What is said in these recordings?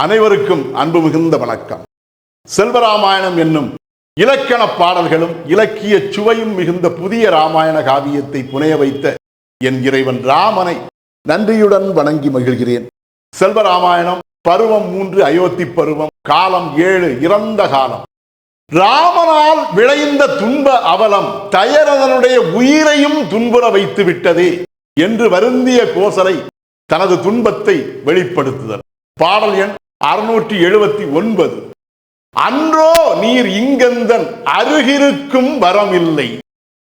அனைவருக்கும் அன்பு மிகுந்த வணக்கம். செல்வராமாயணம் என்னும் இலக்கண பாடல்களும் இலக்கிய சுவையும் மிகுந்த புதிய ராமாயண காவியத்தை புனைய வைத்த என் இறைவன் ராமனை நன்றியுடன் வணங்கி மகிழ்கிறேன். செல்வராமாயணம் பருவம் மூன்று அயோத்தி பருவம் காலம் ஏழு இறந்த காலம். ராமனால் விளைந்த துன்ப அவலம் தயரதனுடைய உயிரையும் துன்புற வைத்து விட்டதே என்று வருந்திய கோசலை தனது துன்பத்தை வெளிப்படுத்துதல். பாடல் எண் அறுநூற்றி எழுபத்தி ஒன்பது. அன்றோ நீர் இங்கந்தன் அருகிருக்கும் வரமில்லை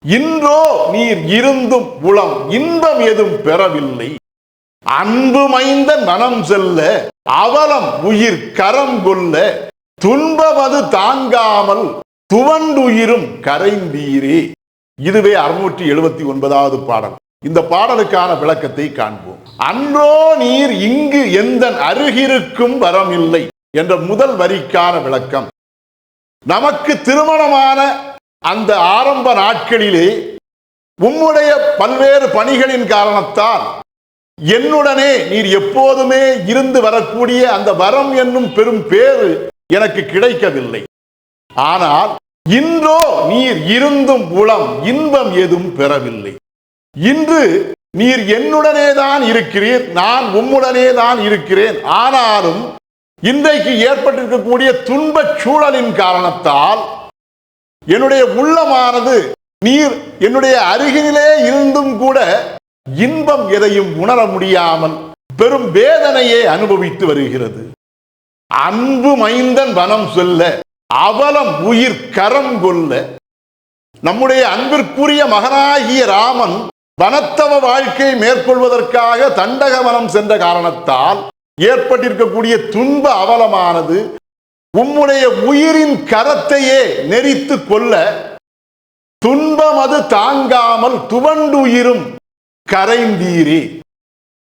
இன்றோ நீர் இருந்தும் உளம் இன்பம் எதும் பெறவில்லை. அன்பு மைந்த மனம் செல்ல அவலம் உயிர் கரம் கொல்ல துன்பமது தாங்காமல் துவண்டுயிரும் கரைந்தீரே. இதுவே அறுநூற்றி எழுபத்தி ஒன்பதாவது பாடல். இந்த பாடலுக்கான விளக்கத்தை காண்போம். அன்றோ நீர் இங்கு எந்த அருகிருக்கும் வரம் இல்லை என்ற முதல் வரிக்கான விளக்கம். நமக்கு திருமணமான அந்த ஆரம்ப நாட்களிலே உம்முடைய பல்வேறு பணிகளின் காரணத்தால் என்னுடனே நீர் எப்போதுமே இருந்து வரக்கூடிய அந்த வரம் என்னும் பெரும் பேரு எனக்கு கிடைக்கவில்லை. ஆனால் இன்றோ நீர் இருந்தும் உளம் இன்பம் எதுவும் பெறவில்லை. இன்று நீர் என்னுடனே தான் இருக்கிறீர் நான் உம்முடனே தான் இருக்கிறேன். ஆனாலும் இன்றைக்கு ஏற்பட்டிருக்கக்கூடிய துன்பச் சூழலின் காரணத்தால் என்னுடைய உள்ளமானது நீர் என்னுடைய அருகினிலே இருந்தும் கூட இன்பம் எதையும் உணர முடியாமல் பெரும் வேதனையை அனுபவித்து வருகிறது. அன்பு மைந்தன் வனம் சொல்ல அவலம் உயிர் கரம் கொல்ல நம்முடைய அன்பிற்குரிய மகனாகிய ராமன் வனத்தவ வாழ்க்கை மேற்கொள்வதற்காக தண்டகவனம் சென்ற காரணத்தால் ஏற்பட்டிருக்கக்கூடிய துன்ப அவலமானது உம்முடைய உயிரின் கரத்தையே நெறித்து கொள்ள துன்பம் அது தாங்காமல் துவண்டுயிரும் கரைந்தீரே.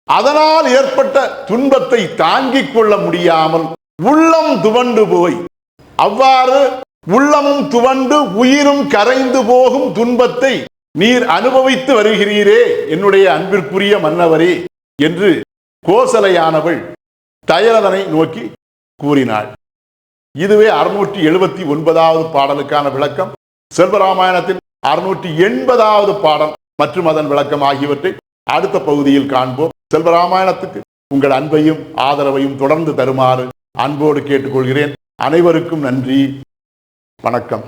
அதனால் ஏற்பட்ட துன்பத்தை தாங்கிக் கொள்ள முடியாமல் உள்ளம் துவண்டு போய். அவ்வாறு உள்ளமும் துவண்டு உயிரும் கரைந்து போகும் துன்பத்தை நீர் அனுபவித்து வருகிறீரே என்னுடைய அன்பிற்குரிய மன்னவரே என்று கோசலையானவள் தயரதனை நோக்கி கூறினாள். இதுவே அறுநூற்றி எழுபத்தி ஒன்பதாவது பாடலுக்கான விளக்கம். செல்வராமாயணத்தின் அறுநூற்றி எண்பதாவது பாடல் மற்றும் அதன் விளக்கம் ஆகியவற்றை அடுத்த பகுதியில் காண்போம். செல்வராமாயணத்துக்கு உங்கள் அன்பையும் ஆதரவையும் தொடர்ந்து தருமாறு அன்போடு கேட்டுக்கொள்கிறேன். அனைவருக்கும் நன்றி. வணக்கம்.